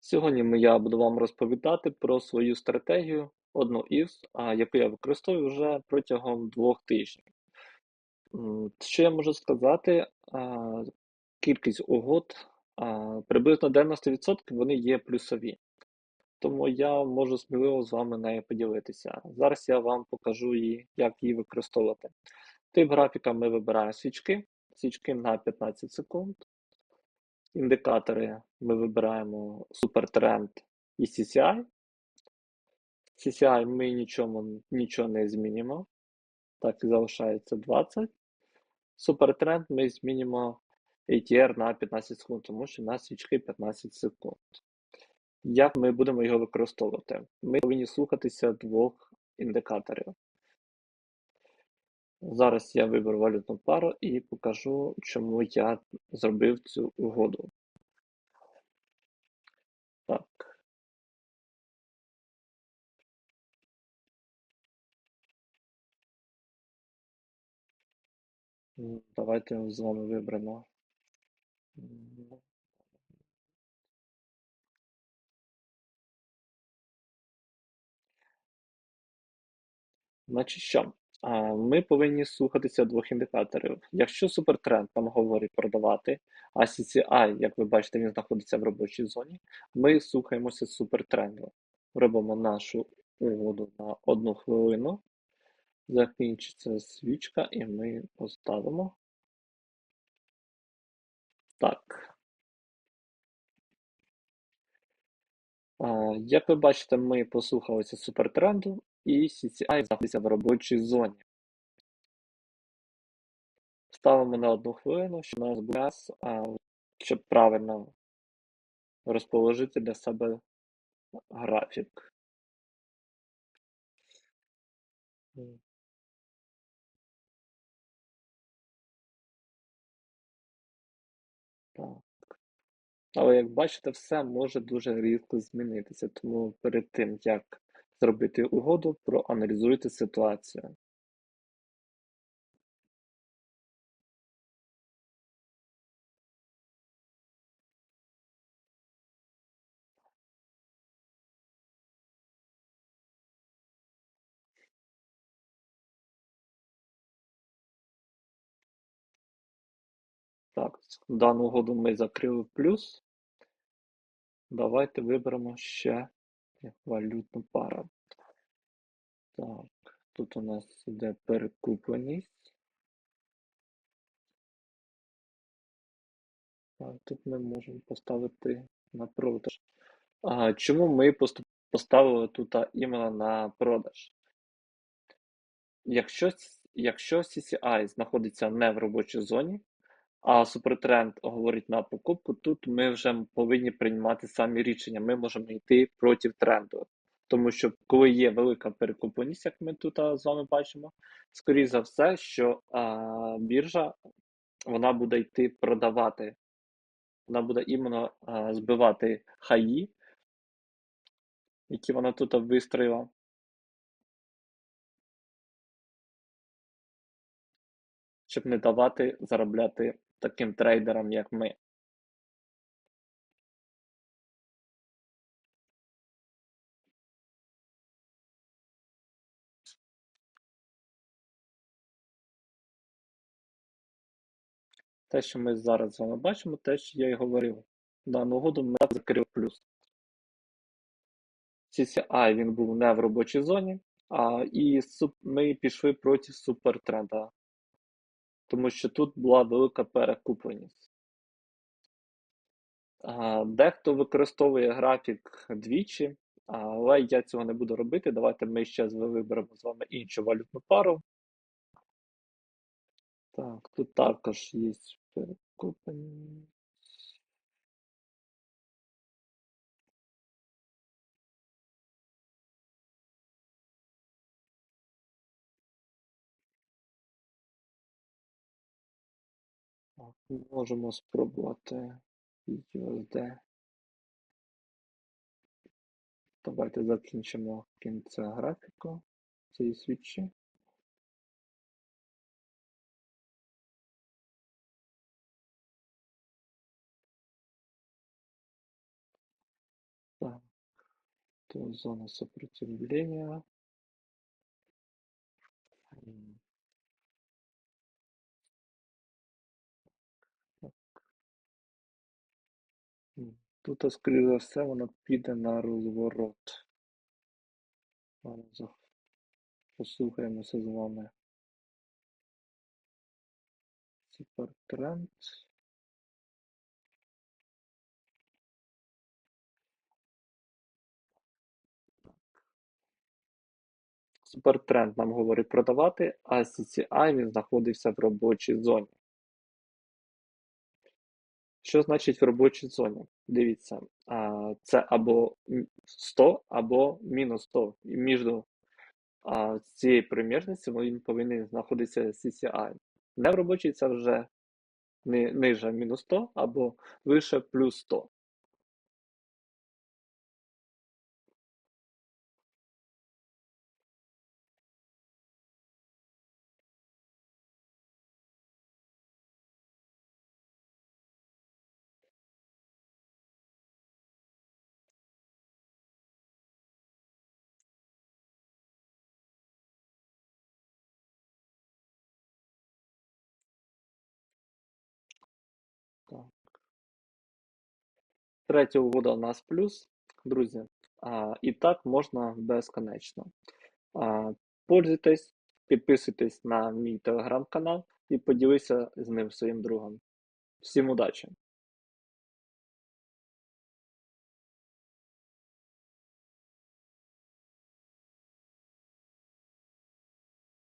Сьогодні я буду вам розповідати про свою стратегію, одну із, яку я використовую вже протягом двох тижнів. Що я можу сказати? Кількість угод приблизно 90% вони є плюсові. Тому я можу сміливо з вами нею поділитися. Зараз я вам покажу як її використовувати. Тип графіка ми вибираємо свічки, свічки на 15 секунд. Індикатори ми вибираємо супертренд і CCI. CCI ми нічому, нічого не змінимо. Так і залишається 20. Супертренд ми змінимо ATR на 15 секунд, тому що у нас свічки 15 секунд. Як ми будемо його використовувати? Ми повинні слухатися двох індикаторів. Зараз я виберу валютну пару і покажу, чому я зробив цю угоду. Так. Давайте з вами виберемо. Значить що? Ми повинні слухатися двох індикаторів. Якщо супертренд нам говорить продавати, а CCI, як ви бачите, він знаходиться в робочій зоні, ми слухаємося супертренду. Робимо нашу угоду на одну хвилину. Закінчиться свічка, і ми поставимо. Так. Як ви бачите, ми послухалися супертренду, і CCI знаходиться в робочій зоні. Ставимо на одну хвилину, щоб у нас був час, щоб правильно розположити для себе графік. Але як бачите, все може дуже різко змінитися, тому перед тим, як зробити угоду, проаналізуйте ситуацію. Так, дану угоду ми закрили плюс. Давайте виберемо ще валютну пару. Так, тут у нас іде перекупленість. Так, тут ми можемо поставити на продаж. А, чому ми поставили тут іменно на продаж? Якщо, якщо CCI знаходиться не в робочій зоні, а супертренд говорить на покупку, тут ми вже повинні приймати самі рішення. Ми можемо йти проти тренду. Тому що коли є велика перекупленість, як ми тут з вами бачимо, скоріше за все, що а, біржа вона буде йти продавати. Вона буде іменно а, збивати хаї, які вона тут вистроїла. щоб не давати заробляти таким трейдерам, як ми. Те, що ми зараз з вами бачимо, те, що я і говорив. Дану угоду ми закрив плюс. CCI він був не в робочій зоні, а і суп- ми пішли проти супертренда, тому що тут була велика перекупленість. Дехто використовує графік двічі, але я цього не буду робити. Давайте ми ще виберемо з вами іншу валютну пару. Так, тут також є перекупленість. Можемо спробувати USD. Давайте закінчимо кінця графіку цієї свічі. То зона сопротивления. Тут, скоріш за все, воно піде на розворот. Зараз послухаємося з вами. Супертренд. Супертренд нам говорить продавати, а CCI він знаходився в робочій зоні. Що значить в робочій зоні? Дивіться, це або 100, або мінус 100. І між цією примірністю він повинен знаходитися CCI. Не в робочій це вже ни, ниже мінус 100 або вище плюс 100. Третя угода у нас плюс, друзі. А, І так можна безконечно. А, Пользуйтесь, підписуйтесь на мій телеграм-канал і поділися з ним своїм другом. Всім удачі!